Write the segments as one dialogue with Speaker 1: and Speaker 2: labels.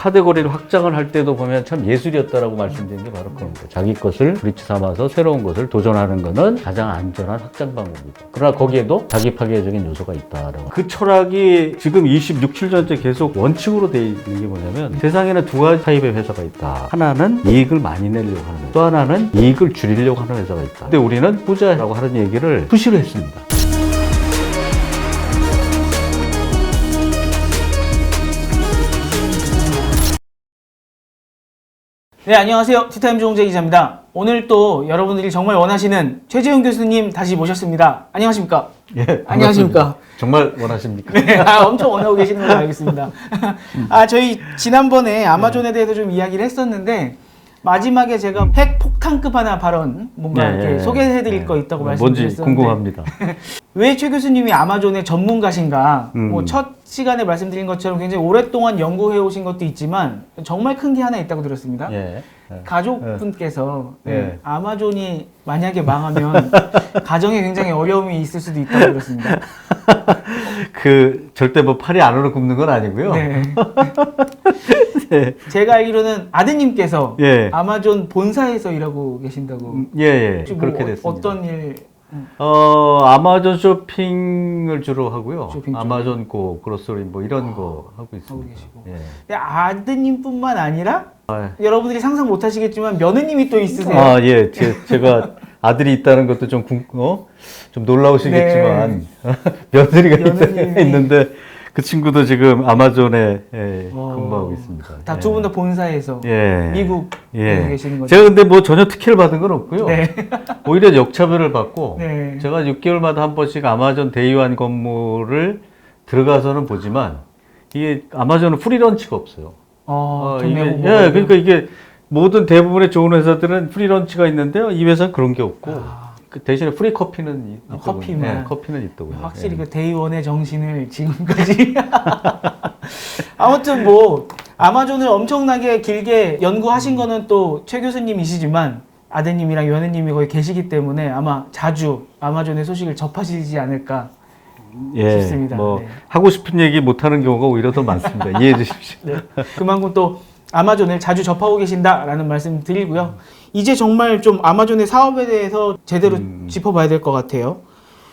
Speaker 1: 카테고리를 확장을 할 때도 보면 참 예술이었다라고 말씀드린 게 바로 그겁니다. 자기 것을 브릿지 삼아서 새로운 것을 도전하는 것은 가장 안전한 확장 방법이다. 그러나 거기에도 자기 파괴적인 요소가 있다라고. 그 철학이 지금 26, 7년째 계속 원칙으로 돼 있는 게 뭐냐면 세상에는 두 가지 타입의 회사가 있다. 하나는 이익을 많이 내려고 하는 회사. 또 하나는 이익을 줄이려고 하는 회사가 있다. 근데 우리는 후자라고 하는 얘기를 수시로 했습니다.
Speaker 2: 네, 안녕하세요. 티타임 조홍재 기자입니다. 오늘 또 여러분들이 정말 원하시는 최재훈 교수님 다시 모셨습니다. 안녕하십니까?
Speaker 1: 예,
Speaker 2: 안녕하십니까?
Speaker 1: 정말 원하십니까?
Speaker 2: 네, 아, 엄청 원하고 계시는 걸로 알겠습니다. 아, 저희 지난번에 아마존에 대해서 좀 이야기를 했었는데 마지막에 제가 핵 폭탄급 하나 발언 뭔가
Speaker 1: 예,
Speaker 2: 이렇게
Speaker 1: 예,
Speaker 2: 소개해 드릴
Speaker 1: 예.
Speaker 2: 거 있다고
Speaker 1: 뭔지
Speaker 2: 말씀드렸었는데
Speaker 1: 궁금합니다.
Speaker 2: 왜 최 교수님이 아마존의 전문가신가?
Speaker 1: 음.
Speaker 2: 뭐첫 시간에 말씀드린 것처럼 굉장히 오랫동안 연구해 오신 것도 있지만 정말 큰 게 하나 있다고 들었습니다.
Speaker 1: 예. 예.
Speaker 2: 가족분께서
Speaker 1: 예.
Speaker 2: 네, 아마존이 만약에 망하면 가정에 굉장히 어려움이 있을 수도 있다고 들었습니다.
Speaker 1: 그 절대 뭐 팔이 안으로 굽는 건 아니고요.
Speaker 2: 네.
Speaker 1: 네.
Speaker 2: 제가 알기로는 아드님께서
Speaker 1: 예.
Speaker 2: 아마존 본사에서 일하고 계신다고.
Speaker 1: 예, 예.
Speaker 2: 혹시 뭐
Speaker 1: 그렇게
Speaker 2: 어-
Speaker 1: 됐습니다.
Speaker 2: 어떤 일? 음,
Speaker 1: 어, 아마존 쇼핑을 주로 하고요.
Speaker 2: 쇼핑 쪽.
Speaker 1: 아마존 고, 그로서리 뭐 이런 거 하고 있습니다.
Speaker 2: 계시고.
Speaker 1: 예.
Speaker 2: 근데 아드님뿐만 아니라
Speaker 1: 아,
Speaker 2: 여러분들이 상상 못 하시겠지만 며느님이 또 있으세요.
Speaker 1: 아, 예. 제, 제가 아들이 있다는 것도 좀, 궁, 어? 좀 놀라우시겠지만, 며느리가 있-
Speaker 2: 네. 며느님이-
Speaker 1: 있는데, 그 친구도 지금 아마존에 예,
Speaker 2: 어,
Speaker 1: 근무하고 있습니다.
Speaker 2: 다
Speaker 1: 예.
Speaker 2: 두분 다 본사에서
Speaker 1: 예.
Speaker 2: 미국에
Speaker 1: 예.
Speaker 2: 계시는 거죠.
Speaker 1: 제가 근데 뭐 전혀 특혜를 받은 건 없고요.
Speaker 2: 네.
Speaker 1: 오히려 역차별을 받고
Speaker 2: 네.
Speaker 1: 제가 6개월마다 한 번씩 아마존 대의원 건물을 들어가서는 보지만 이게 아마존은 프리런치가 없어요.
Speaker 2: 어,
Speaker 1: 어, 이게,
Speaker 2: 내고
Speaker 1: 예, 그러니까 이게 모든 대부분의 좋은 회사들은 프리런치가 있는데요. 이 회사는 그런 게 없고
Speaker 2: 아.
Speaker 1: 그 대신에 프리 커피는 있-
Speaker 2: 아. 커피만.
Speaker 1: 예, 커피는 있더군요.
Speaker 2: 확실히
Speaker 1: 예.
Speaker 2: 그 데이원의 정신을 지금까지 아무튼 뭐 아마존을 엄청나게 길게 연구하신 거는 또 최 교수님이시지만 아드님이랑 연우님이 거기 계시기 때문에 아마 자주 아마존의 소식을 접하시지 않을까
Speaker 1: 예,
Speaker 2: 싶습니다.
Speaker 1: 뭐
Speaker 2: 네.
Speaker 1: 하고 싶은 얘기 못 하는 경우가 오히려 더 많습니다. 이해해 주십시오.
Speaker 2: 네. 그만큼 또 아마존을 자주 접하고 계신다라는 말씀 드리고요. 이제 정말 좀 아마존의 사업에 대해서 제대로
Speaker 1: 음.
Speaker 2: 짚어봐야 될 것 같아요.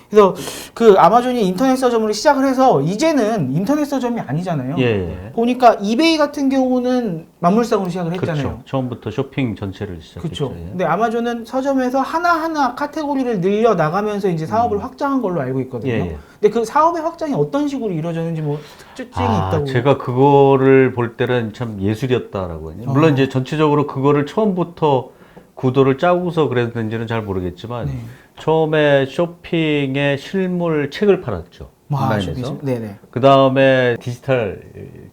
Speaker 2: 그래서 그 아마존이 인터넷 서점으로 시작을 해서 이제는 인터넷 서점이 아니잖아요.
Speaker 1: 예, 예.
Speaker 2: 보니까 이베이 같은 경우는 만물상으로 시작을 했잖아요.
Speaker 1: 그렇죠. 처음부터 쇼핑 전체를 시작했죠.
Speaker 2: 그렇죠.
Speaker 1: 예.
Speaker 2: 근데 아마존은 서점에서 하나하나 카테고리를 늘려 나가면서 이제 사업을
Speaker 1: 음.
Speaker 2: 확장한 걸로 알고 있거든요.
Speaker 1: 예, 예.
Speaker 2: 근데 그 사업의 확장이 어떤 식으로 이루어졌는지 뭐 특징이
Speaker 1: 아,
Speaker 2: 있다고.
Speaker 1: 제가 그거를 볼 때는 참 예술이었다라고 해요. 물론
Speaker 2: 어.
Speaker 1: 이제 전체적으로 그거를 처음부터 구도를 짜고서 그랬는지는 잘 모르겠지만
Speaker 2: 네.
Speaker 1: 처음에 쇼핑의 실물 책을 팔았죠.
Speaker 2: 아,
Speaker 1: 온라인에서.
Speaker 2: 쇼핑. 네네.
Speaker 1: 그 다음에 디지털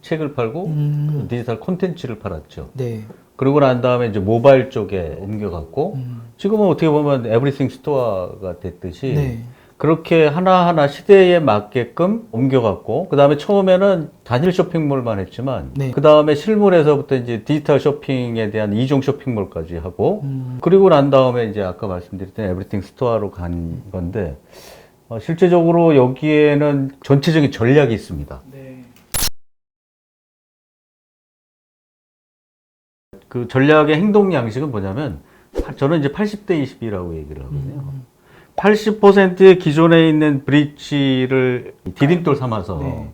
Speaker 1: 책을 팔고
Speaker 2: 음.
Speaker 1: 디지털 콘텐츠를 팔았죠.
Speaker 2: 네.
Speaker 1: 그러고 난 다음에 이제 모바일 쪽에 옮겨갔고
Speaker 2: 음.
Speaker 1: 지금은 어떻게 보면 에브리싱 스토어가 됐듯이
Speaker 2: 네.
Speaker 1: 그렇게 하나하나 시대에 맞게끔 옮겨갔고 그 다음에 처음에는 단일 쇼핑몰만 했지만
Speaker 2: 네.
Speaker 1: 그 다음에 실물에서부터 이제 디지털 쇼핑에 대한 이종 쇼핑몰까지 하고
Speaker 2: 음.
Speaker 1: 그리고 난 다음에 이제 아까 말씀드렸던 에브리띵 스토어로 간 건데 어, 실제적으로 여기에는 전체적인 전략이 있습니다.
Speaker 2: 네.
Speaker 1: 그 전략의 행동 양식은 뭐냐면 파- 저는 이제 80대 20이라고 얘기를 하거든요.
Speaker 2: 음.
Speaker 1: 80%의 기존에 있는 브릿지를 디딤돌 삼아서
Speaker 2: 네.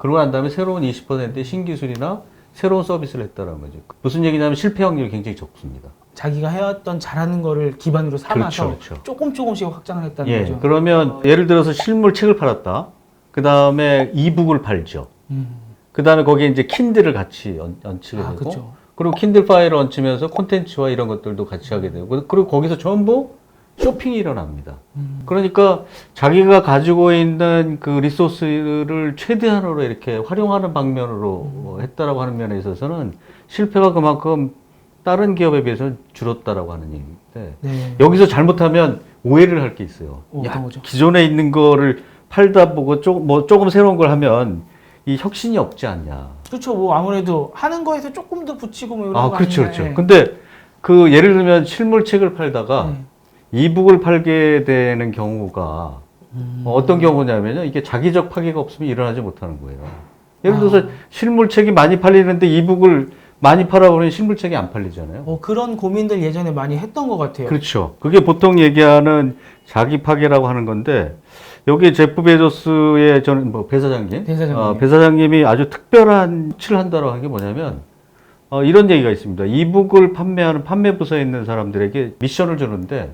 Speaker 1: 그러고 난 다음에 새로운 20%의 신기술이나 새로운 서비스를 했다는 거죠. 무슨 얘기냐면 실패 확률이 굉장히 적습니다.
Speaker 2: 자기가 해왔던 잘하는 거를 기반으로 삼아서
Speaker 1: 그렇죠, 그렇죠.
Speaker 2: 조금 조금씩 확장을 했다는
Speaker 1: 예,
Speaker 2: 거죠.
Speaker 1: 그러면 예를 들어서 실물 책을 팔았다. 그 다음에 이북을 팔죠.
Speaker 2: 음.
Speaker 1: 그 다음에 거기에 이제 킨들을 같이 얹, 얹히게
Speaker 2: 아,
Speaker 1: 되고
Speaker 2: 그렇죠.
Speaker 1: 그리고 킨들 파일을 얹히면서 콘텐츠와 이런 것들도 같이 하게 되고 그리고 거기서 전부 쇼핑이 일어납니다.
Speaker 2: 음.
Speaker 1: 그러니까 자기가 가지고 있는 그 리소스를 최대한으로 이렇게 활용하는 방면으로
Speaker 2: 음.
Speaker 1: 어, 했다라고 하는 면에 있어서는 실패가 그만큼 다른 기업에 비해서 줄었다라고 하는 얘기인데
Speaker 2: 네.
Speaker 1: 여기서 잘못하면 오해를 할 게 있어요.
Speaker 2: 어,
Speaker 1: 야? 기존에 있는 거를 팔다 보고 조금 뭐 조금 새로운 걸 하면 이 혁신이 없지 않냐.
Speaker 2: 그렇죠. 뭐 아무래도 하는 거에서 조금 더 붙이고 뭐 이런
Speaker 1: 아,
Speaker 2: 거
Speaker 1: 그렇죠? 그렇죠.
Speaker 2: 예.
Speaker 1: 근데 그 예를 들면 실물 책을 팔다가
Speaker 2: 네.
Speaker 1: 이북을 팔게 되는 경우가
Speaker 2: 음.
Speaker 1: 어, 어떤 경우냐면요. 이게 자기적 파괴가 없으면 일어나지 못하는 거예요. 예를 들어서
Speaker 2: 아.
Speaker 1: 실물책이 많이 팔리는데 이북을 많이 팔아버리면 실물책이 안 팔리잖아요.
Speaker 2: 어, 그런 고민들 예전에 많이 했던 것 같아요.
Speaker 1: 그렇죠. 그게 보통 얘기하는 자기 파괴라고 하는 건데 여기 제프 베조스의 저는 뭐 배사장님,
Speaker 2: 배사장님.
Speaker 1: 어, 배사장님이 아주 특별한 칠을 한다고 하는 게 뭐냐면 어, 이런 얘기가 있습니다. 이북을 판매하는 판매 부서에 있는 사람들에게 미션을 주는데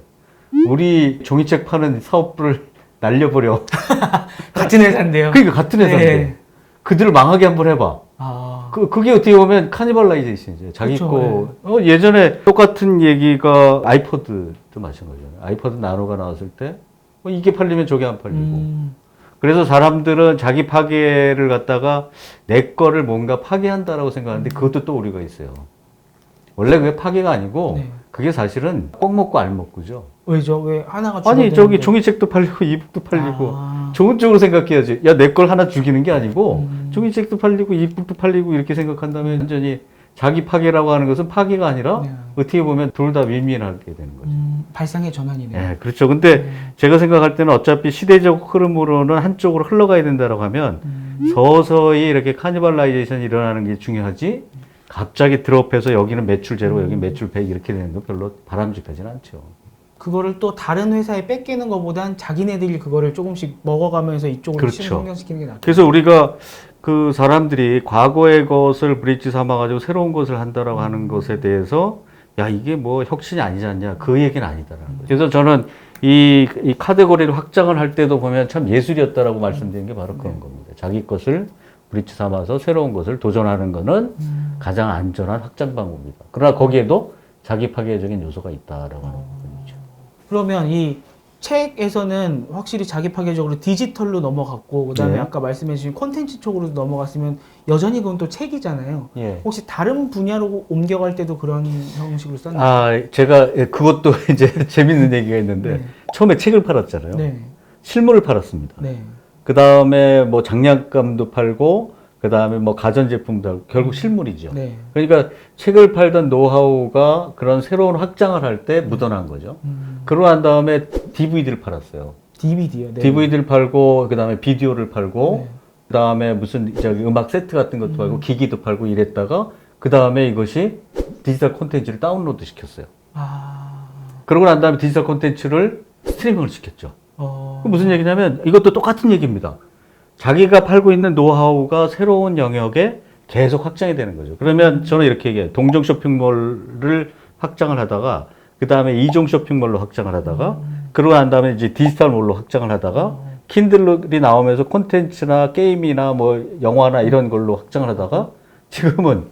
Speaker 1: 우리 종이책 파는 사업부를 날려버려.
Speaker 2: 같은 회사인데요.
Speaker 1: 그러니까 같은 회사인데
Speaker 2: 네.
Speaker 1: 그들을 망하게 한번 해봐.
Speaker 2: 아,
Speaker 1: 그, 그게 어떻게 보면 카니발라이제이션이죠. 자기
Speaker 2: 그쵸,
Speaker 1: 거. 어, 예전에 똑같은 얘기가 아이포드도 마찬가지잖아요. 아이포드 나노가 나왔을 때, 어, 이게 팔리면 저게 안 팔리고.
Speaker 2: 음,
Speaker 1: 그래서 사람들은 자기 파괴를 갖다가 내 거를 뭔가 파괴한다라고 생각하는데 그것도 또 우리가 있어요. 원래 그게 파괴가 아니고
Speaker 2: 네.
Speaker 1: 그게 사실은 꼭 먹고 알 먹고죠.
Speaker 2: 왜죠? 왜 하나가
Speaker 1: 아니? 저기 종이책도 팔리고 이북도 팔리고.
Speaker 2: 아,
Speaker 1: 좋은 쪽으로 생각해야지. 야, 내 걸 하나 죽이는 게 아니고,
Speaker 2: 음.
Speaker 1: 종이책도 팔리고, 이북도 팔리고, 이렇게 생각한다면, 완전히 자기 파괴라고 하는 것은 파괴가 아니라,
Speaker 2: 네.
Speaker 1: 어떻게 보면 둘 다 윈윈하게 되는 거죠.
Speaker 2: 음, 발상의 전환이네요.
Speaker 1: 예, 그렇죠. 근데
Speaker 2: 네.
Speaker 1: 제가 생각할 때는 어차피 시대적 흐름으로는 한쪽으로 흘러가야 된다라고 하면,
Speaker 2: 음,
Speaker 1: 서서히 이렇게 카니발라이제이션이 일어나는 게 중요하지, 갑자기 드롭해서 여기는 매출 제로, 여기 매출 100 이렇게 되는 건 별로 바람직하지는 않죠.
Speaker 2: 그거를 또 다른 회사에 뺏기는 것보단 자기네들이 그거를 조금씩 먹어가면서 이쪽으로
Speaker 1: 그렇죠.
Speaker 2: 신경시키는 게 낫죠.
Speaker 1: 그래서 우리가 그 사람들이 과거의 것을 브릿지 삼아가지고 새로운 것을 한다라고 하는 것에 대해서 야 이게 뭐 혁신이 아니지 않냐 그 얘기는 아니다라는 거죠. 그래서 저는 이, 이 카테고리를 확장을 할 때도 보면 참 예술이었다라고 말씀드린 게 바로 그런 겁니다. 자기 것을 브릿지 삼아서 새로운 것을 도전하는 거는 가장 안전한 확장 방법입니다. 그러나 거기에도 자기 파괴적인 요소가 있다라고 하는 부분이죠.
Speaker 2: 그러면 이 책에서는 확실히 자기 파괴적으로 디지털로 넘어갔고 그다음에
Speaker 1: 네.
Speaker 2: 아까 말씀해 주신 콘텐츠 쪽으로 넘어갔으면 여전히 그건 또 책이잖아요.
Speaker 1: 예.
Speaker 2: 혹시 다른 분야로 옮겨갈 때도 그런 형식으로 썼나요?
Speaker 1: 아 제가 예, 그것도 이제 재밌는 얘기가 있는데
Speaker 2: 네.
Speaker 1: 처음에 책을 팔았잖아요.
Speaker 2: 네,
Speaker 1: 실물을 팔았습니다.
Speaker 2: 네.
Speaker 1: 그 다음에 뭐 장난감도 팔고, 그 다음에 뭐 가전제품도 결국 실물이죠.
Speaker 2: 네.
Speaker 1: 그러니까 책을 팔던 노하우가 그런 새로운 확장을 할 때 묻어난 거죠.
Speaker 2: 음,
Speaker 1: 그러고 난 다음에 DVD를 팔았어요.
Speaker 2: DVD요. 네.
Speaker 1: DVD를 팔고, 그 다음에 비디오를 팔고,
Speaker 2: 네.
Speaker 1: 그 다음에 무슨 저기 음악 세트 같은 것도 팔고, 기기도 팔고 이랬다가, 그 다음에 이것이 디지털 콘텐츠를 다운로드 시켰어요.
Speaker 2: 아,
Speaker 1: 그러고 난 다음에 디지털 콘텐츠를 스트리밍을 시켰죠.
Speaker 2: 어,
Speaker 1: 그 무슨 얘기냐면 이것도 똑같은 얘기입니다. 자기가 팔고 있는 노하우가 새로운 영역에 계속 확장이 되는 거죠. 그러면 저는 이렇게 얘기해요. 동종 쇼핑몰을 확장을 하다가 그 다음에 이종 쇼핑몰로 확장을 하다가 그러고 난 다음에 이제 디지털몰로 확장을 하다가 킨들이 나오면서 콘텐츠나 게임이나 뭐 영화나 이런 걸로 확장을 하다가 지금은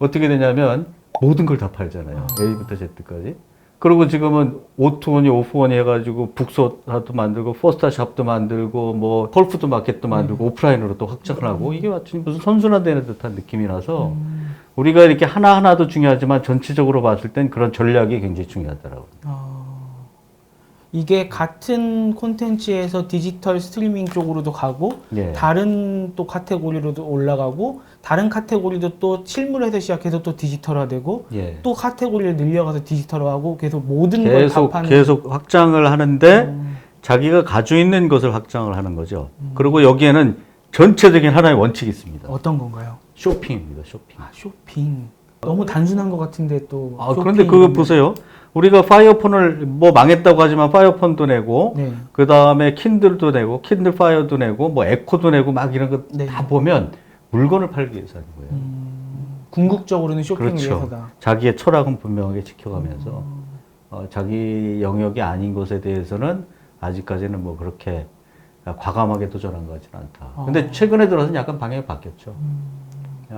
Speaker 1: 어떻게 되냐면 모든 걸 다 팔잖아요. A부터 Z까지. 그리고 지금은 오투원이 오프원이 해가지고 북소도 만들고 포스타 샵도 만들고 뭐 헐푸드 마켓도 만들고 오프라인으로 또 확장을 하고 이게 마치 무슨 선순환되는 듯한 느낌이 나서 우리가 이렇게 하나하나도 중요하지만 전체적으로 봤을 땐 그런 전략이 굉장히 중요하더라고요.
Speaker 2: 어, 이게 같은 콘텐츠에서 디지털 스트리밍 쪽으로도 가고
Speaker 1: 예.
Speaker 2: 다른 또 카테고리로도 올라가고 다른 카테고리도 또 실물에서 시작해서 또 디지털화되고
Speaker 1: 예.
Speaker 2: 또 카테고리를 늘려가서 디지털화하고 계속 모든 걸다
Speaker 1: 계속
Speaker 2: 파는
Speaker 1: 계속 확장을 하는데
Speaker 2: 음,
Speaker 1: 자기가 가지고 있는 것을 확장을 하는 거죠. 그리고 여기에는 전체적인 하나의 원칙이 있습니다.
Speaker 2: 어떤 건가요?
Speaker 1: 쇼핑입니다. 쇼핑.
Speaker 2: 아 쇼핑 너무 단순한 것 같은데 또
Speaker 1: 아, 그런데 그거 보세요. 우리가 파이어폰을 뭐 망했다고 하지만 파이어폰도 내고
Speaker 2: 네.
Speaker 1: 그 다음에 킨들도 내고 킨들 파이어도 내고 뭐 에코도 내고 막 이런 거다
Speaker 2: 네.
Speaker 1: 보면 물건을 팔기 위해서 하는 거예요.
Speaker 2: 음, 궁극적으로는 쇼핑을
Speaker 1: 그렇죠.
Speaker 2: 위해서다.
Speaker 1: 자기의 철학은 분명하게 지켜가면서
Speaker 2: 음.
Speaker 1: 어, 자기 영역이 아닌 것에 대해서는 아직까지는 뭐 그렇게 과감하게 도전한 것 같지는 않다.
Speaker 2: 어.
Speaker 1: 근데 최근에 들어서는 약간 방향이 바뀌었죠.
Speaker 2: 음.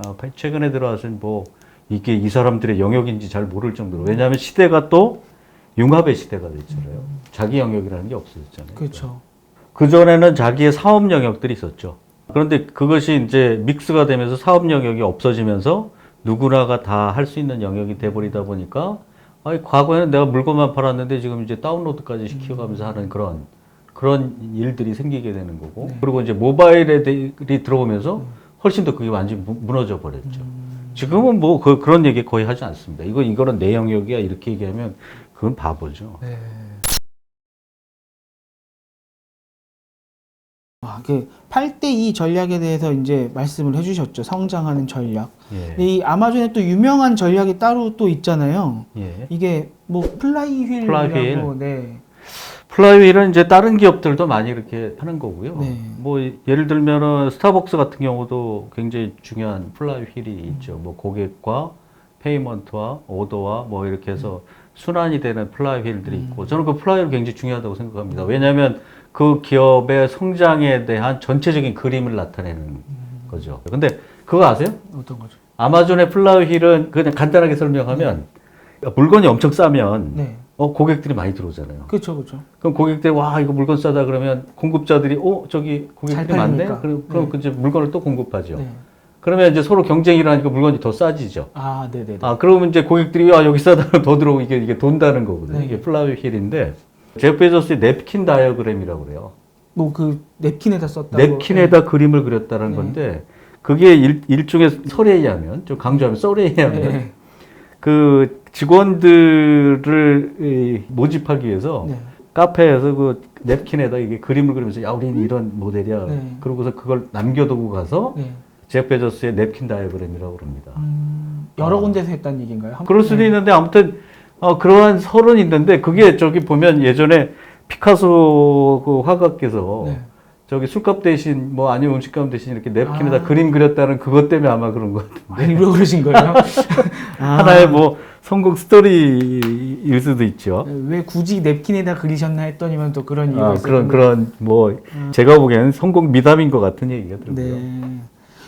Speaker 1: 어, 최근에 들어서는 뭐 이게 이 사람들의 영역인지 잘 모를 정도로 왜냐하면 시대가 또 융합의 시대가 됐잖아요. 자기 영역이라는 게 없어졌잖아요.
Speaker 2: 그렇죠.
Speaker 1: 그 전에는 자기의 사업 영역들이 있었죠. 그런데 그것이 이제 믹스가 되면서 사업 영역이 없어지면서 누구나가 다 할 수 있는 영역이 돼버리다 보니까 아니, 과거에는 내가 물건만 팔았는데 지금 이제 다운로드까지 시켜가면서 하는 그런 그런 일들이 생기게 되는 거고 그리고 이제 모바일에 들어오면서 훨씬 더 그게 완전히 무- 무너져 버렸죠. 지금은 뭐 그, 그런 얘기 거의 하지 않습니다. 이거 이거는 내 영역이야 이렇게 얘기하면 그건 바보죠.
Speaker 2: 네. 아, 그 8대2 전략에 대해서 이제 말씀을 해주셨죠. 성장하는 전략.
Speaker 1: 예.
Speaker 2: 근데 이 아마존에 또 유명한 전략이 따로 또 있잖아요.
Speaker 1: 예.
Speaker 2: 이게 뭐 플라이 휠이라고
Speaker 1: 플라이 휠.
Speaker 2: 네.
Speaker 1: 플라이휠은 이제 다른 기업들도 많이 이렇게 하는 거고요.
Speaker 2: 네.
Speaker 1: 뭐 예를 들면은 스타벅스 같은 경우도 굉장히 중요한 플라이휠이
Speaker 2: 음.
Speaker 1: 있죠. 뭐 고객과 페이먼트와 오더와 뭐 이렇게 해서 순환이 되는 플라이휠들이
Speaker 2: 음.
Speaker 1: 있고 저는 그 플라이휠 굉장히 중요하다고 생각합니다. 왜냐하면 그 기업의 성장에 대한 전체적인 그림을 나타내는
Speaker 2: 음.
Speaker 1: 거죠. 근데 그거 아세요?
Speaker 2: 어떤 거죠?
Speaker 1: 아마존의 플라이휠은 그냥 간단하게 설명하면 물건이 엄청 싸면
Speaker 2: 네.
Speaker 1: 어, 고객들이 많이 들어오잖아요.
Speaker 2: 그렇죠, 그렇죠.
Speaker 1: 그럼 고객들이 와 이거 물건 싸다 그러면 공급자들이 어 저기
Speaker 2: 잘
Speaker 1: 고객들이 많네. 그럼 그럼
Speaker 2: 네.
Speaker 1: 이제 물건을 또 공급하죠
Speaker 2: 네.
Speaker 1: 그러면 이제 서로 경쟁이 일어나니까 물건이 더 싸지죠
Speaker 2: 아, 네, 네. 네.
Speaker 1: 아 그러면 이제 고객들이 와 여기 싸다 더 들어오고 이게 이게 돈다는 거거든요
Speaker 2: 네.
Speaker 1: 이게 플라이휠인데 제프 베조스의 냅킨 다이어그램이라고 그래요
Speaker 2: 뭐 그 냅킨에다 썼다고.
Speaker 1: nep킨에다 그림을 그렸다는
Speaker 2: 네.
Speaker 1: 건데 그게 일, 일종의 설에 의하면 좀 강조하면 썰에 의하면
Speaker 2: 네.
Speaker 1: 그 직원들을 이, 모집하기 위해서
Speaker 2: 네.
Speaker 1: 카페에서 그 냅킨에다 이게 그림을 그리면서 야 우리는 이런 모델이야.
Speaker 2: 네.
Speaker 1: 그러고서 그걸 남겨두고 가서
Speaker 2: 네.
Speaker 1: 제프 베조스의 냅킨 다이어그램이라고 그럽니다.
Speaker 2: 음, 여러
Speaker 1: 아.
Speaker 2: 군데서 했다는 얘기인가요? 한-
Speaker 1: 그럴 수도
Speaker 2: 네.
Speaker 1: 있는데 아무튼 어, 그러한 설은 있는데 그게 저기 보면 예전에 피카소 그 화가께서
Speaker 2: 네.
Speaker 1: 저기 술값 대신 뭐 아니면 음식값 대신 이렇게 냅킨에다
Speaker 2: 아.
Speaker 1: 그림 그렸다는 그것 때문에 아마 그런 것 같은데
Speaker 2: 아니, 왜 그러신 거예요? 아.
Speaker 1: 하나의 뭐 성공 스토리일 수도 있죠.
Speaker 2: 왜 굳이 냅킨에다 그리셨나 했더니만 또 그런 이유가
Speaker 1: 아. 그런 그런 뭐 제가 보기에는 성공 미담인 것 같은 얘기가 들고요.
Speaker 2: 네.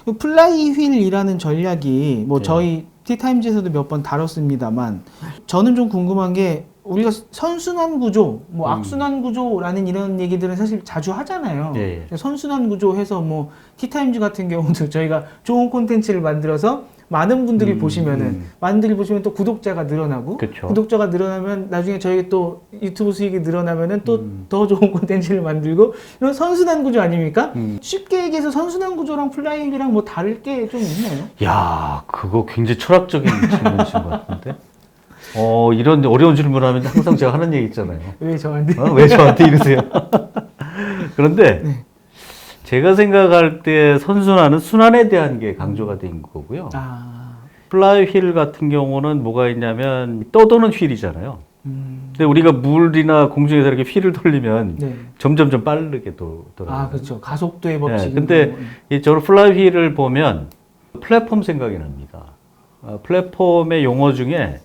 Speaker 2: 그 플라이 휠이라는 전략이 뭐
Speaker 1: 네.
Speaker 2: 저희 티타임즈에서도 몇 번 다뤘습니다만 저는 좀 궁금한 게 우리가 선순환 구조, 뭐
Speaker 1: 음.
Speaker 2: 악순환 구조라는 이런 얘기들은 사실 자주 하잖아요.
Speaker 1: 예,
Speaker 2: 선순환 구조 해서 뭐 티타임즈 같은 경우도 저희가 좋은 콘텐츠를 만들어서 많은 분들이
Speaker 1: 음,
Speaker 2: 보시면은
Speaker 1: 음.
Speaker 2: 많은 분들이 보시면 또 구독자가 늘어나고
Speaker 1: 그쵸.
Speaker 2: 구독자가 늘어나면 나중에 저희 또 유튜브 수익이 늘어나면은 또
Speaker 1: 음.
Speaker 2: 더 좋은 콘텐츠를 만들고 이런 선순환 구조 아닙니까?
Speaker 1: 음.
Speaker 2: 쉽게 얘기해서 선순환 구조랑 플라이힐이랑 뭐 다를 게 좀 있나요?
Speaker 1: 야, 그거 굉장히 철학적인 질문이신 것 같은데. 어, 이런 어려운 질문하면 항상 제가 하는 얘기 있잖아요.
Speaker 2: 왜 저한테?
Speaker 1: 어? 왜 저한테 이러세요? 그런데
Speaker 2: 네.
Speaker 1: 제가 생각할 때 선순환은 순환에 대한 게 강조가 된 거고요.
Speaker 2: 아,
Speaker 1: 플라이 휠 같은 경우는 뭐가 있냐면 떠도는 휠이잖아요.
Speaker 2: 음,
Speaker 1: 근데 우리가 물이나 공중에서 이렇게 휠을 돌리면
Speaker 2: 네.
Speaker 1: 점점 좀 빠르게 도, 돌아가요.
Speaker 2: 아, 그렇죠. 가속도의 법칙.
Speaker 1: 네, 근데 이 저런 플라이 휠을 보면 플랫폼 생각이 납니다. 어, 플랫폼의 용어 중에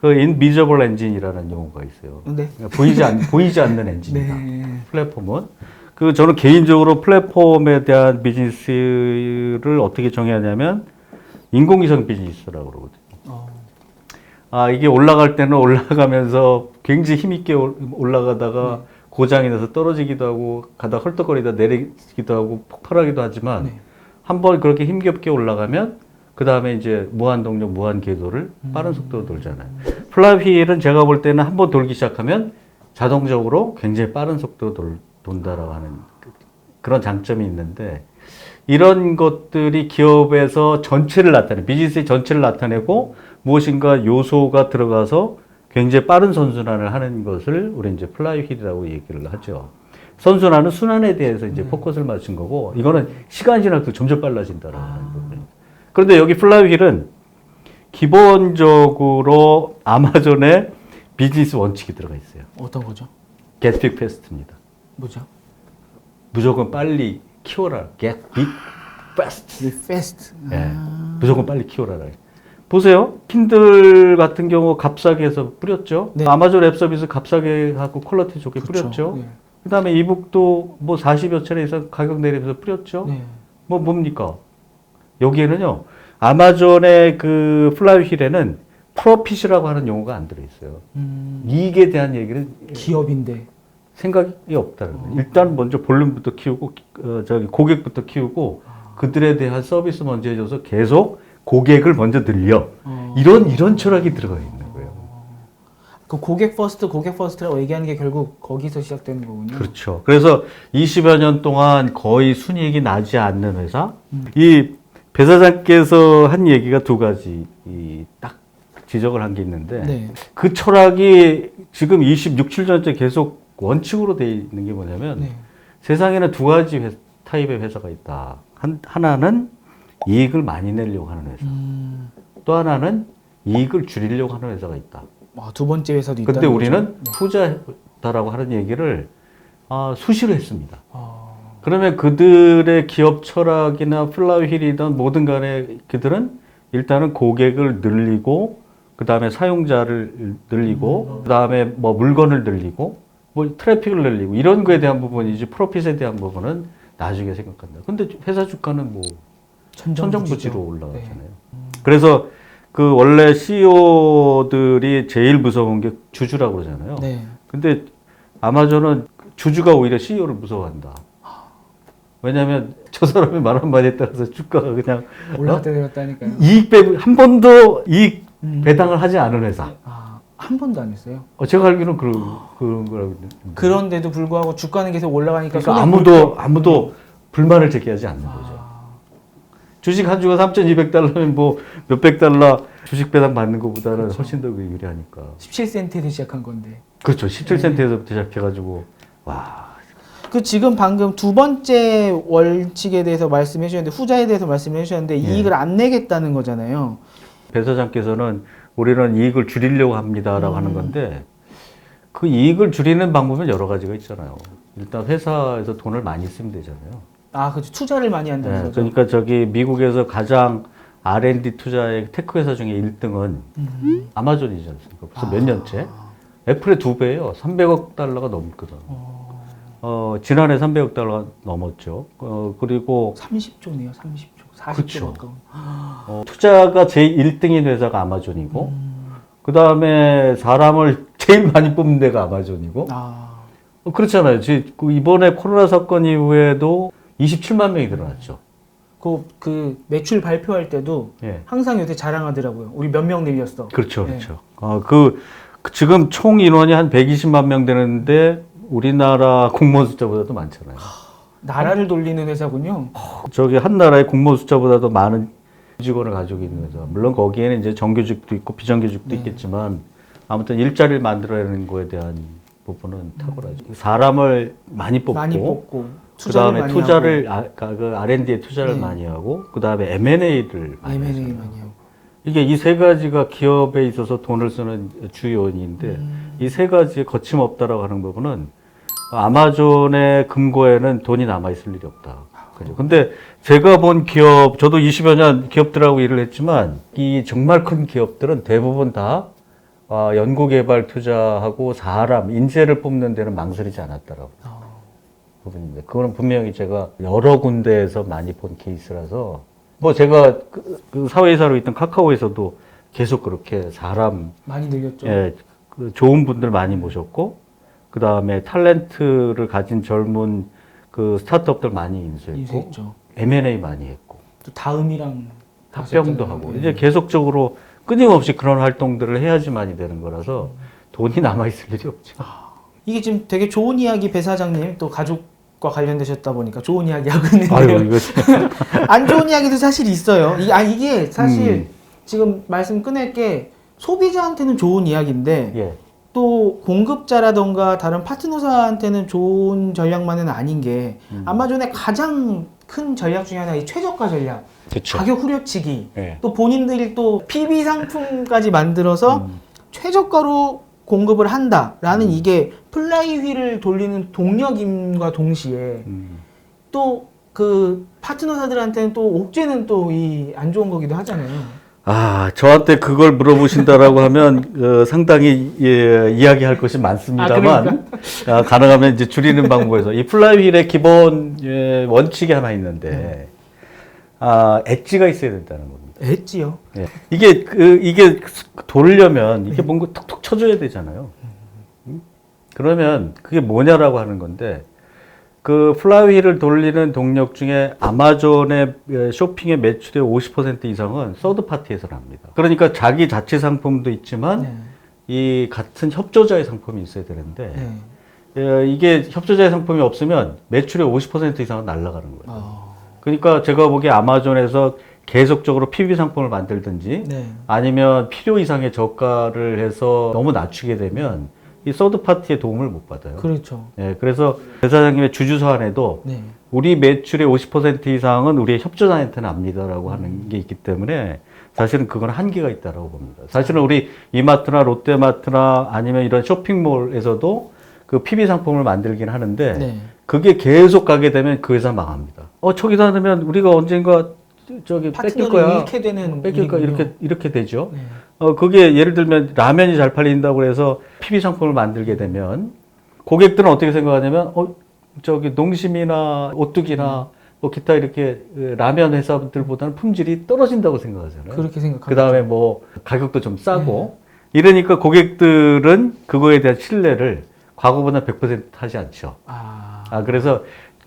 Speaker 1: 그 invisible engine이라는 용어가 있어요.
Speaker 2: 네.
Speaker 1: 그러니까 보이지 않 보이지 않는 엔진이다.
Speaker 2: 네.
Speaker 1: 플랫폼은 그 저는 개인적으로 플랫폼에 대한 비즈니스를 어떻게 정의하냐면 인공위성 비즈니스라고 그러거든요.
Speaker 2: 어,
Speaker 1: 아 이게 올라갈 때는 올라가면서 굉장히 힘있게 올- 올라가다가 고장이 나서 떨어지기도 하고 가다 헐떡거리다 내리기도 하고 폭발하기도 하지만
Speaker 2: 네.
Speaker 1: 한번 그렇게 힘겹게 올라가면 그 다음에 이제 무한 동력, 무한 궤도를 빠른 속도로 돌잖아요. 플라이휠은 제가 볼 때는 한번 돌기 시작하면 자동적으로 굉장히 빠른 속도로 돌, 돈다라고 하는 그- 그런 장점이 있는데 이런 것들이 기업에서 전체를 나타내, 비즈니스의 전체를 나타내고 무엇인가 요소가 들어가서 굉장히 빠른 선순환을 하는 것을 우리 이제 플라이휠이라고 얘기를 하죠. 선순환은 순환에 대해서 이제 포커스를 맞춘 거고 이거는 시간이 지날수록 점점 빨라진다라는 거거든요. 그런데 여기 플라이휠은 기본적으로 아마존의 비즈니스 원칙이 들어가 있어요.
Speaker 2: 어떤 거죠?
Speaker 1: Big fast입니다.
Speaker 2: 뭐죠?
Speaker 1: 무조건 빨리 키워라. Get big fast.
Speaker 2: Fast.
Speaker 1: 예, 무조건 빨리 키워라. 보세요. 킨들 같은 경우 값싸게 해서 뿌렸죠.
Speaker 2: 네.
Speaker 1: 아마존 앱 서비스 값싸게 하고 퀄리티 좋게 뿌렸죠.
Speaker 2: 네.
Speaker 1: 그 다음에 이북도 뭐 40여 차례 이상 가격 내리면서 뿌렸죠.
Speaker 2: 네.
Speaker 1: 뭐 뭡니까? 여기에는요. 아마존의 그 플라이휠에는 프로핏이라고 하는 용어가 안 들어 있어요.
Speaker 2: 음,
Speaker 1: 이익에 대한 얘기는
Speaker 2: 기업인데.
Speaker 1: 생각이 없다는 거예요. 일단 먼저 볼륨부터 키우고 어, 저기 고객부터 키우고 그들에 대한 서비스 먼저 해줘서 계속 고객을 먼저 늘려.
Speaker 2: 어,
Speaker 1: 이런 이런 철학이 들어가 있는 거예요.
Speaker 2: 그 고객 퍼스트, 고객 퍼스트라고 얘기하는 게 결국 거기서 시작되는 거군요.
Speaker 1: 그렇죠. 그래서 20여 년 동안 거의 순이익이 나지 않는 회사. 이 배사장께서 한 얘기가 두 가지 이 딱 지적을 한 게 있는데
Speaker 2: 네.
Speaker 1: 그 철학이 지금 26, 7년째 계속 원칙으로 돼 있는 게 뭐냐면
Speaker 2: 네.
Speaker 1: 세상에는 두 가지 회- 타입의 회사가 있다. 한, 하나는 이익을 많이 내려고 하는 회사.
Speaker 2: 음,
Speaker 1: 또 하나는 이익을 줄이려고 하는 회사가 있다.
Speaker 2: 아, 두 번째 회사도 있다.
Speaker 1: 근데 우리는 후자다라고 하는 얘기를 아, 수시로 했습니다.
Speaker 2: 아,
Speaker 1: 그러면 그들의 기업 철학이나 플라이휠이든 뭐든 간에 그들은 일단은 고객을 늘리고 그 다음에 사용자를 늘리고 그 다음에 뭐 물건을 늘리고 뭐 트래픽을 늘리고 이런 거에 대한 부분이지 프로핏에 대한 부분은 나중에 생각한다. 근데 회사 주가는 뭐 천정부지로 올라가잖아요. 그래서 그 원래 CEO들이 제일 무서운 게 주주라고 그러잖아요.
Speaker 2: 네.
Speaker 1: 근데 아마존은 주주가 오히려 CEO를 무서워한다. 왜냐하면 저 사람의 말 한마디에 따라서 주가가 그냥
Speaker 2: 올랐다 내렸다니까요.
Speaker 1: 이익 배, 한 번도 이익
Speaker 2: 음.
Speaker 1: 배당을 하지 않은 회사.
Speaker 2: 아, 한 번도 안 했어요.
Speaker 1: 어, 제가 알기로는 그런, 그런 거라고. 있는데.
Speaker 2: 그런데도 불구하고 주가는 계속 올라가니까
Speaker 1: 그러니까
Speaker 2: 손해
Speaker 1: 아무도, 아무도 불만을 제기하지 않는
Speaker 2: 볼-
Speaker 1: 거죠.
Speaker 2: 아,
Speaker 1: 주식 한 주가 3,200달러면 뭐 몇백 달러 주식 배당 받는 것보다는 훨씬 더 유리하니까.
Speaker 2: 17센트에서 시작한 건데.
Speaker 1: 그렇죠. 17센트에서부터 시작해가지고, 와.
Speaker 2: 그 지금 방금 두 번째 월칙에 대해서 말씀해 주셨는데 후자에 대해서 말씀해 주셨는데
Speaker 1: 예.
Speaker 2: 이익을 안 내겠다는 거잖아요.
Speaker 1: 배 사장께서는 우리는 이익을 줄이려고 합니다라고
Speaker 2: 음.
Speaker 1: 하는 건데 그 이익을 줄이는 방법은 여러 가지가 있잖아요. 일단 회사에서 돈을 많이 쓰면 되잖아요.
Speaker 2: 아, 그렇죠. 투자를 많이 한다는
Speaker 1: 네,
Speaker 2: 거죠.
Speaker 1: 그러니까 저기 미국에서 가장 R&D 투자의 테크 회사 중에 1등은
Speaker 2: 음.
Speaker 1: 아마존이지 않습니까? 벌써 몇 년째? 애플의 두 배예요. 300억 달러가 넘거든.
Speaker 2: 어,
Speaker 1: 어, 지난해 300억 달러가 넘었죠. 어, 그리고
Speaker 2: 30조네요. 30조. 40조
Speaker 1: 그쵸.
Speaker 2: 가까운.
Speaker 1: 어, 투자가 제일 1등인 회사가 아마존이고
Speaker 2: 음.
Speaker 1: 그 다음에 사람을 제일 많이 뽑는 데가 아마존이고
Speaker 2: 아,
Speaker 1: 어, 그렇잖아요. 지- 그 이번에 코로나 사건 이후에도 27만 명이 늘어났죠.
Speaker 2: 그, 그 매출 발표할 때도
Speaker 1: 예.
Speaker 2: 항상 요새 자랑하더라고요. 우리 몇 명 늘렸어.
Speaker 1: 그렇죠,
Speaker 2: 네.
Speaker 1: 그렇죠. 어, 그, 그 지금 총 인원이 한 120만 명 되는데 우리나라 공무원 숫자보다도 많잖아요.
Speaker 2: 나라를 돌리는 회사군요.
Speaker 1: 저기 한 나라의 공무원 숫자보다도 많은 직원을 가지고 있는 회사. 물론 거기에는 이제 정규직도 있고 비정규직도
Speaker 2: 네.
Speaker 1: 있겠지만 아무튼 일자리를 만들어내는 거에 대한 부분은 탁월하죠. 사람을 많이 뽑고,
Speaker 2: 많이 뽑고
Speaker 1: 그
Speaker 2: 투자를
Speaker 1: 다음에
Speaker 2: 많이
Speaker 1: 투자를 아, 그 R&D에 투자를
Speaker 2: 네.
Speaker 1: 많이 하고 그 다음에 M&A를 많이
Speaker 2: M&A. 많이 하고.
Speaker 1: 이게 이 세 가지가 기업에 있어서 돈을 쓰는 주요 요인인데
Speaker 2: 음.
Speaker 1: 이세 가지에 거침없다라고 하는 부분은 아마존의 금고에는 돈이 남아 있을 일이 없다. 그죠. 근데 제가 본 기업, 저도 20여 년 기업들하고 일을 했지만 이 정말 큰 기업들은 대부분 다 아, 연구개발 투자하고 사람, 인재를 뽑는 데는 망설이지 않았다라고
Speaker 2: 어.
Speaker 1: 부분입니다. 그거는 분명히 제가 여러 군데에서 많이 본 케이스라서 뭐 제가 그, 그 사회이사로 있던 카카오에서도 계속 그렇게 사람
Speaker 2: 많이 늘렸죠.
Speaker 1: 예, 그 좋은 분들 많이 모셨고 그 다음에 탤런트를 가진 젊은 그 스타트업들 많이 인수했고
Speaker 2: 인수했죠.
Speaker 1: M&A 많이 했고
Speaker 2: 또 다음이랑
Speaker 1: 합병도. 하고
Speaker 2: 예.
Speaker 1: 이제 계속적으로 끊임없이 그런 활동들을 해야지만이 되는 거라서 돈이 남아 있을 일이 없죠.
Speaker 2: 이게 지금 되게 좋은 이야기 배 사장님 또 가족과 관련되셨다 보니까 좋은 이야기 하고 있는데요. 안 좋은 이야기도 사실 있어요. 이, 아 이게 사실
Speaker 1: 음.
Speaker 2: 지금 말씀 꺼낼 게 소비자한테는 좋은 이야기인데
Speaker 1: 예.
Speaker 2: 또 공급자라던가 다른 파트너사한테는 좋은 전략만은 아닌 게
Speaker 1: 음.
Speaker 2: 아마존의 가장 큰 전략 중에 하나 이 최저가 전략,
Speaker 1: 그렇죠.
Speaker 2: 가격 후려치기,
Speaker 1: 예.
Speaker 2: 또 본인들이 또 PB 상품까지 만들어서
Speaker 1: 음.
Speaker 2: 최저가로 공급을 한다라는 이게 플라이휠을 돌리는 동력임과 동시에
Speaker 1: 음.
Speaker 2: 또그 파트너사들한테는 또 옥죄는 또 이 안 좋은 거기도 하잖아요.
Speaker 1: 아, 저한테 그걸 물어보신다라고 하면 어, 상당히 예, 이야기할 것이 많습니다만 아, 가능하면 이제 줄이는 방법에서 이 플라이휠의 기본 예, 원칙이 하나 있는데 아, 엣지가 있어야 된다는 겁니다.
Speaker 2: 했지요.
Speaker 1: 예. 이게 그 이게 돌려면 이게 뭔가 톡톡 쳐줘야 되잖아요. 음? 그러면 그게 뭐냐라고 하는 건데 그 플라이휠을 돌리는 동력 중에 아마존의 에, 쇼핑의 매출의 50% 이상은 서드 파티에서 납니다. 그러니까 자기 자체 상품도 있지만
Speaker 2: 네.
Speaker 1: 이 같은 협조자의 상품이 있어야 되는데
Speaker 2: 네.
Speaker 1: 에, 이게 협조자의 상품이 없으면 매출의 50% 이상은 날아가는 거예요.
Speaker 2: 어,
Speaker 1: 그러니까 제가 보기에 아마존에서 계속적으로 PB 상품을 만들든지
Speaker 2: 네.
Speaker 1: 아니면 필요 이상의 저가를 해서 너무 낮추게 되면 이 서드 파티의 도움을 못 받아요.
Speaker 2: 그렇죠.
Speaker 1: 예, 그래서 대사장님의 주주 서한에도
Speaker 2: 네.
Speaker 1: 우리 매출의 50% 이상은 우리의 협조자한테는 압니다라고 하는 게 있기 때문에 사실은 그건 한계가 있다라고 봅니다. 사실은 우리 이마트나 롯데마트나 아니면 이런 쇼핑몰에서도 그 PB 상품을 만들긴 하는데
Speaker 2: 네.
Speaker 1: 그게 계속 가게 되면 그 회사 망합니다. 어, 저기다 넣으면 우리가 언젠가 저기 뺏길
Speaker 2: 파트너를
Speaker 1: 거야.
Speaker 2: 잃게 되는
Speaker 1: 뺏길 거야. 이렇게 이렇게 되죠.
Speaker 2: 네.
Speaker 1: 어, 그게 예를 들면 라면이 잘 팔린다고 해서 PB 상품을 만들게 되면 고객들은 어떻게 생각하냐면 어, 저기 농심이나 오뚜기나 뭐 기타 이렇게 그 라면 회사들보다는 품질이 떨어진다고 생각하잖아요.
Speaker 2: 그렇게 생각합니다.
Speaker 1: 그 다음에 뭐 가격도 좀 싸고 이러니까 고객들은 그거에 대한 신뢰를 과거보다 100% 하지 않죠.
Speaker 2: 아,
Speaker 1: 아, 그래서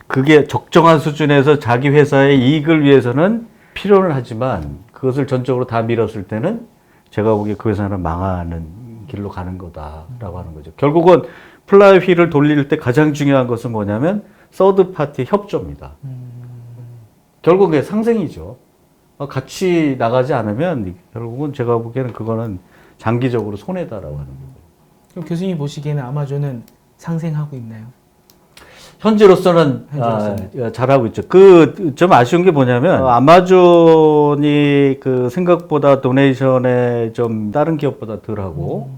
Speaker 1: 그게 적정한 수준에서 자기 회사의 이익을 위해서는 필요는 하지만 그것을 전적으로 다 밀었을 때는 제가 보기에 그 회사는 망하는 길로 가는 거다라고 하는 거죠. 결국은 플라이 휠을 돌릴 때 가장 중요한 것은 뭐냐면 서드 파티 협조입니다. 결국 그게 상생이죠. 어, 같이 나가지 않으면 결국은 제가 보기에는 그거는 장기적으로 손해다라고 하는 거죠.
Speaker 2: 그럼 교수님 보시기에는 아마존은 상생하고 있나요?
Speaker 1: 현재로서는
Speaker 2: 현재로서는.
Speaker 1: 아, 잘하고 있죠. 그 좀 아쉬운 게 뭐냐면 어, 아마존이 그 생각보다 도네이션에 좀 다른 기업보다 덜하고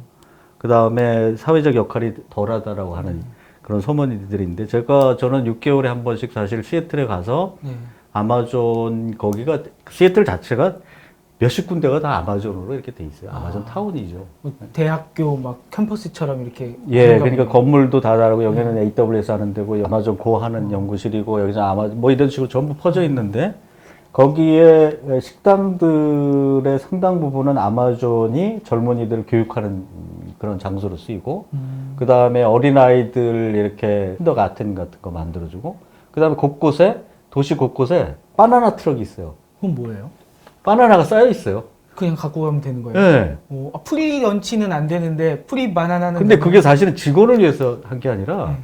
Speaker 1: 그 다음에 사회적 역할이 덜하다라고 하는 그런 소문들인데 제가 저는 6개월에 한 번씩 사실 시애틀에 가서
Speaker 2: 네.
Speaker 1: 아마존 거기가 시애틀 자체가 몇십 군데가 다 아마존으로 이렇게 돼 있어요. 아마존 타운이죠.
Speaker 2: 뭐 대학교 막 캠퍼스처럼 이렇게
Speaker 1: 예, 그러니까. 건물도 다 다르고 여기는 AWS 하는 데고 아마존 고 하는 연구실이고 여기서 아마 뭐 이런 식으로 전부 퍼져 있는데 거기에 식당들의 상당 부분은 아마존이 젊은이들 교육하는 그런 장소로 쓰이고
Speaker 2: 음,
Speaker 1: 그 다음에 어린아이들 이렇게 힌더 가튼 같은 거 만들어주고 그 다음에 곳곳에 도시 곳곳에 바나나 트럭이 있어요.
Speaker 2: 그건 뭐예요?
Speaker 1: 바나나가 쌓여 있어요.
Speaker 2: 그냥 갖고 가면 되는 거예요?
Speaker 1: 예.
Speaker 2: 오, 아, 프리 런치는 안 되는데 프리 바나나는
Speaker 1: 근데? 그게 사실은 직원을 위해서 한 게 아니라
Speaker 2: 네.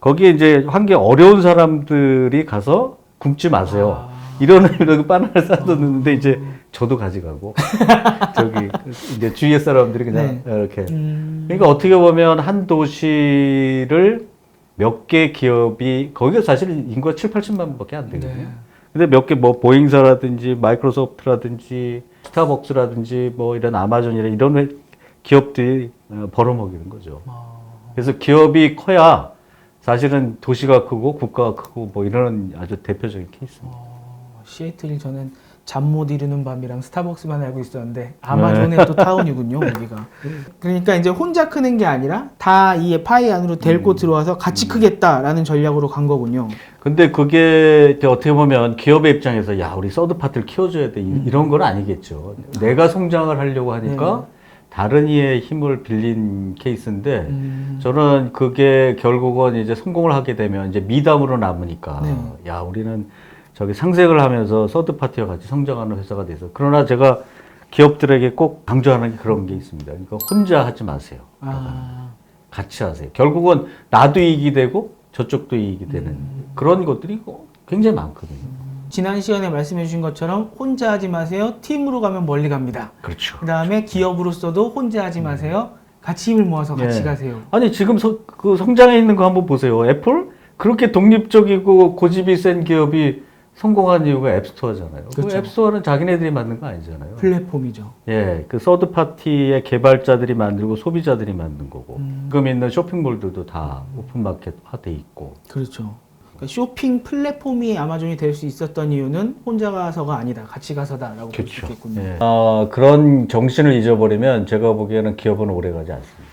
Speaker 1: 거기에 이제 환경 어려운 사람들이 가서 굶지 마세요.
Speaker 2: 아.
Speaker 1: 이런 의미로 바나나를 싸뒀는데 이제 저도 가져가고 저기 이제 주위의 사람들이 그냥 이렇게
Speaker 2: 음,
Speaker 1: 그러니까 어떻게 보면 한 도시를 몇 개 기업이 거기가 사실 인구가 7, 80만 밖에 안 되거든요.
Speaker 2: 네.
Speaker 1: 근데 몇 개 뭐 보잉사라든지 마이크로소프트라든지 스타벅스라든지 뭐 이런 아마존이나 이런 회- 기업들이 어, 벌어먹이는 거죠.
Speaker 2: 아,
Speaker 1: 그래서 기업이 커야 사실은 도시가 크고 국가가 크고 뭐 이런 아주 대표적인 케이스입니다.
Speaker 2: 어, 시애틀 저는 잠 못 이루는 밤이랑 스타벅스만 알고 있었는데 아마존의 또 타운이군요 여기가. 그러니까 이제 혼자 크는 게 아니라 다 이 파이 안으로 데리고 들어와서 같이 크겠다라는 전략으로 간 거군요.
Speaker 1: 근데 그게 어떻게 보면 기업의 입장에서 야 우리 서드 파트를 키워줘야 돼 이- 이런 건 아니겠죠. 내가 성장을 하려고 하니까 다른 이의 힘을 빌린 케이스인데
Speaker 2: 음,
Speaker 1: 저는 그게 결국은 이제 성공을 하게 되면 이제 미담으로 남으니까
Speaker 2: 네.
Speaker 1: 야 우리는 저기 상생을 하면서 서드 파티와 같이 성장하는 회사가 돼서 그러나 제가 기업들에게 꼭 강조하는 그런 게 있습니다. 그러니까 혼자 하지 마세요.
Speaker 2: 아,
Speaker 1: 같이 하세요. 결국은 나도 이익이 되고 저쪽도 이익이 되는 그런 것들이 굉장히 많거든요.
Speaker 2: 지난 시간에 말씀해 주신 것처럼 혼자 하지 마세요. 팀으로 가면 멀리 갑니다.
Speaker 1: 그렇죠.
Speaker 2: 그 다음에 기업으로서도 혼자 하지 마세요. 같이 힘을 모아서 같이
Speaker 1: 예.
Speaker 2: 가세요.
Speaker 1: 아니 지금 서, 그 성장해 있는 거 한번 보세요. 애플 그렇게 독립적이고 고집이 센 기업이 성공한 이유가 앱스토어잖아요.
Speaker 2: 그렇죠.
Speaker 1: 앱스토어는 자기네들이 만든 거 아니잖아요.
Speaker 2: 플랫폼이죠.
Speaker 1: 예, 그 서드 파티의 개발자들이 만들고 소비자들이 만든 거고
Speaker 2: 음.
Speaker 1: 지금 있는 쇼핑몰들도 다 오픈마켓화돼 있고.
Speaker 2: 그렇죠. 그러니까 쇼핑 플랫폼이 아마존이 될 수 있었던 이유는 혼자 가서가 아니다, 같이 가서다라고 그렇죠. 있겠군요.
Speaker 1: 예. 어, 그런 정신을 잊어버리면 제가 보기에는 기업은 오래 가지 않습니다.